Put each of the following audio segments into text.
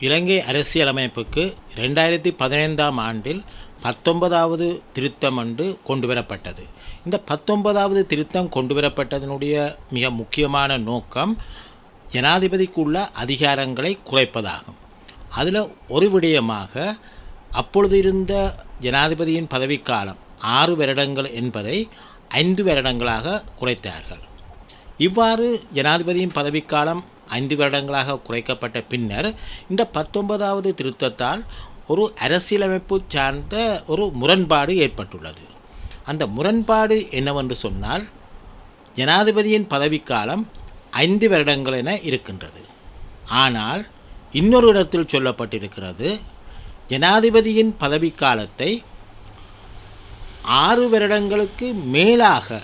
இலங்கை அரசியலமைப்புக்கு ரெண்டாயிரத்தி பதினைந்தாம் ஆண்டில் பத்தொன்பதாவது திருத்தம் அன்று கொண்டு வரப்பட்டது இந்த பத்தொன்பதாவது திருத்தம் கொண்டு வரப்பட்டதனுடைய மிக முக்கியமான நோக்கம் ஜனாதிபதிக்குள்ள அதிகாரங்களை குறைப்பதாகும். அதில் ஒரு விடயமாக அப்பொழுது இருந்த ஜனாதிபதியின் பதவிக்காலம் ஆறு வருடங்கள் என்பதை ஐந்து வருடங்களாக குறைத்தார்கள். இவ்வாறு ஜனாதிபதியின் பதவிக்காலம் ஐந்து வருடங்களாக குறைக்கப்பட்ட பின்னர் இந்த பத்தொன்பதாவது திருத்தத்தால் ஒரு அரசியலமைப்பு சார்ந்த ஒரு முரண்பாடு ஏற்பட்டுள்ளது. அந்த முரண்பாடு என்னவென்று சொன்னால் ஜனாதிபதியின் பதவிக்காலம் ஐந்து வருடங்கள் என இருக்கின்றது. ஆனால் இன்னொரு இடத்தில் சொல்லப்பட்டிருக்கிறது ஜனாதிபதியின் பதவிக்காலத்தை ஆறு வருடங்களுக்கு மேலாக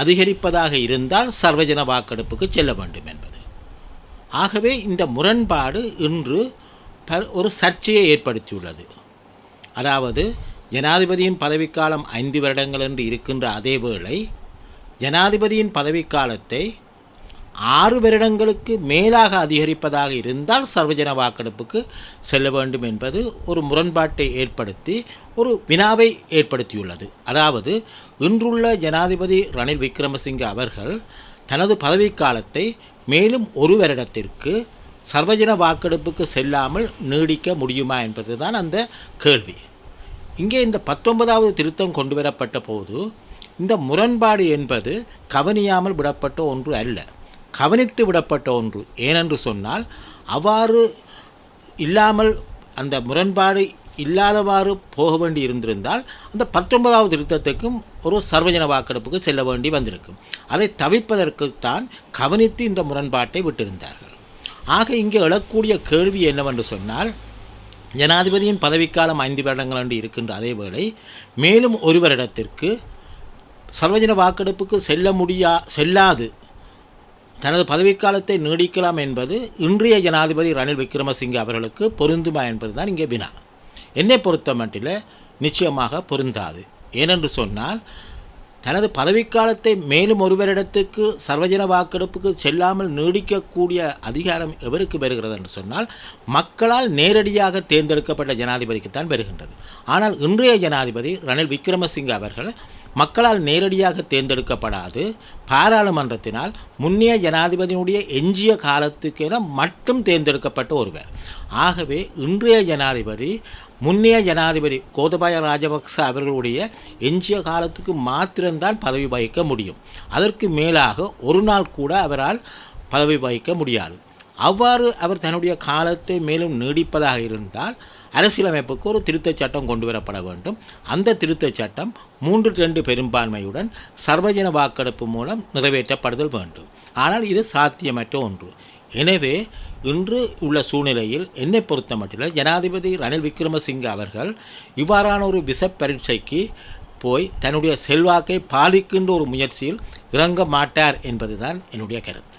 அதிகரிப்பதாக இருந்தால் சர்வஜன வாக்கெடுப்புக்கு செல்ல வேண்டும் என்பது. ஆகவே இந்த முரண்பாடு இன்று ப ஒரு சர்ச்சையை ஏற்படுத்தியுள்ளது. அதாவது ஜனாதிபதியின் பதவிக்காலம் ஐந்து வருடங்கள் என்று இருக்கின்ற அதே வேளை ஜனாதிபதியின் பதவிக்காலத்தை ஆறு வருடங்களுக்கு மேலாக அதிகரிப்பதாக இருந்தால் சர்வஜன வாக்கெடுப்புக்கு செல்ல வேண்டும் என்பது ஒரு முரண்பாட்டை ஏற்படுத்தி ஒரு வினாவை ஏற்படுத்தியுள்ளது. அதாவது இன்றுள்ள ஜனாதிபதி ரணில் விக்ரமசிங்க அவர்கள் தனது பதவிக்காலத்தை மேலும் ஒரு வருடத்திற்கு சர்வஜன வாக்கெடுப்புக்கு செல்லாமல் நீடிக்க முடியுமா என்பது தான் அந்த கேள்வி. இங்கே இந்த பத்தொன்பதாவது திருத்தம் கொண்டு வரப்பட்ட போது இந்த முரண்பாடு என்பது கவனியாமல் விடப்பட்ட ஒன்று அல்ல. கவனித்து விடப்பட்ட ஒன்று. ஏனென்று சொன்னால் அவ்வாறு இல்லாமல் அந்த முரண்பாடு இல்லாதவாறு போக வேண்டி இருந்திருந்தால் அந்த பத்தொன்பதாவது திருத்தத்துக்கும் ஒரு சர்வஜன வாக்கெடுப்புக்கு செல்ல வேண்டி வந்திருக்கும். அதை தவிர்ப்பதற்குத்தான் கவனித்து இந்த முரண்பாட்டை விட்டிருந்தார்கள். ஆக இங்கே எழக்கூடிய கேள்வி என்னவென்று சொன்னால் ஜனாதிபதியின் பதவிக்காலம் ஐந்து வருடங்கள் என்று இருக்கின்ற அதேவேளை மேலும் ஒரு வருடத்திற்கு சர்வஜன வாக்கெடுப்புக்கு செல்ல முடியா செல்லாது. தனது பதவிக்காலத்தை நீடிக்கலாம் என்பது இன்றைய ஜனாதிபதி ரணில் விக்ரமசிங்கே அவர்களுக்கு பொருந்துமா என்பதுதான் இங்கே வினா. என்னை பொறுத்த மட்டில் நிச்சயமாக பொருந்தாது. ஏனென்று சொன்னால் தனது பதவிக்காலத்தை மேலும் ஒருவரிடத்துக்கு சர்வஜன வாக்கெடுப்புக்கு செல்லாமல் நீடிக்கக்கூடிய அதிகாரம் எவருக்கு வருகிறது என்று சொன்னால் மக்களால் நேரடியாக தேர்ந்தெடுக்கப்பட்ட ஜனாதிபதிக்குத்தான் வருகின்றது. ஆனால் இன்றைய ஜனாதிபதி ரணில் விக்ரமசிங்க அவர்கள் மக்களால் நேரடியாக தேர்ந்தெடுக்கப்படாது. பாராளுமன்றத்தினால் முன்னைய ஜனாதிபதியினுடைய எஞ்சிய காலத்துக்கென மட்டும் தேர்ந்தெடுக்கப்பட்ட ஒருவர். ஆகவே இன்றைய ஜனாதிபதி முன்னைய ஜனாதிபதி கோதபாய ராஜபக்ச அவர்களுடைய எஞ்சிய காலத்துக்கு மாத்திரம்தான் பதவி வகிக்க முடியும். அதற்கு மேலாக ஒரு நாள் கூட அவரால் பதவி வகிக்க முடியாது. அவ்வாறு அவர் தன்னுடைய காலத்தை மேலும் நீடிப்பதாக இருந்தால் அரசியலமைப்புக்கு ஒரு திருத்தச் சட்டம் கொண்டு வரப்பட வேண்டும். அந்த திருத்தச் சட்டம் மூன்று ரெண்டு பெரும்பான்மையுடன் சர்வஜன வாக்கெடுப்பு மூலம் நிறைவேற்றப்படுதல் வேண்டும். ஆனால் இது சாத்தியமற்ற ஒன்று. எனவே இன்று உள்ள சூழ்நிலையில் என்னை பொறுத்த மட்டில் ஜனாதிபதி ரணில் விக்ரமசிங்க அவர்கள் இவ்வாறான ஒரு விச பரீட்சைக்கு போய் தன்னுடைய செல்வாக்கை பாதிக்கின்ற ஒரு முயற்சியில் இறங்க மாட்டார் என்பதுதான் என்னுடைய கருத்து.